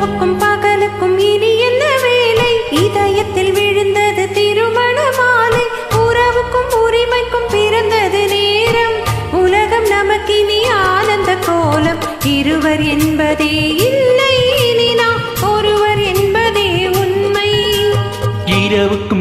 இரவுக்கும் பகலுக்கும் இனி என்ன வேலை? இதயத்தில் விழுந்தது திருமண மாலை உறவுக்கும் உரிமைக்கும் பிறந்தது நேரம். உலகம் நமக்கினி ஆனந்த கோலம். இருவர் என்பதே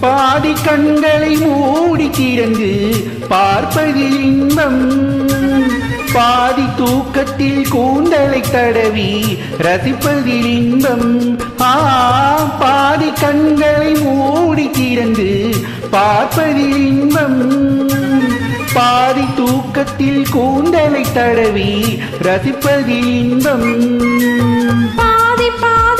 பாதி கண்களை மூடி திறந்து பார்ப்பது இன்பம். பாதி தூக்கத்தில் கூந்தலை தடவி ரசிப்பதில் இன்பம். ஆ பாதி கண்களை மூடி திறந்து பார்ப்பதில் இன்பம். பாதி தூக்கத்தில் கூந்தலை தடவி ரசிப்பதில் இன்பம். பாதி பாதி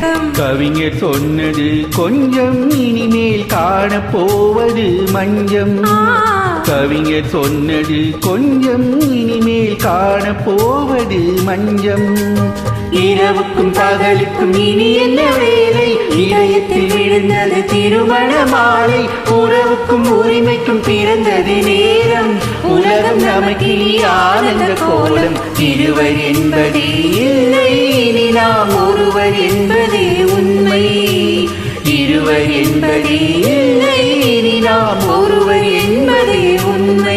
விளக்கம் கவிஞர் சொன்னது கொஞ்சம் இனிமேல் காணப்போவது மஞ்சம். ஆ, கவிஞர் சொன்னது கொஞ்சம் இனிமேல் காணப்போவது மஞ்சம். இரவுக்கும் பகலுக்கும் இனி என்ன வேலை? இதயத்தில் விழுந்தது திருமண மாலை. உறவுக்கும் உரிமைக்கும் பிறந்தது நேரம். உலகம் நமக்கு ஆனந்த கோலம். இருவர் என்பதே இல்லை. இனி நாம் ஒருவர் என்பதே உண்மை. இருவர் என்பதே இல்லை. இனி நாம் ஒருவர் என்பதே உண்மை.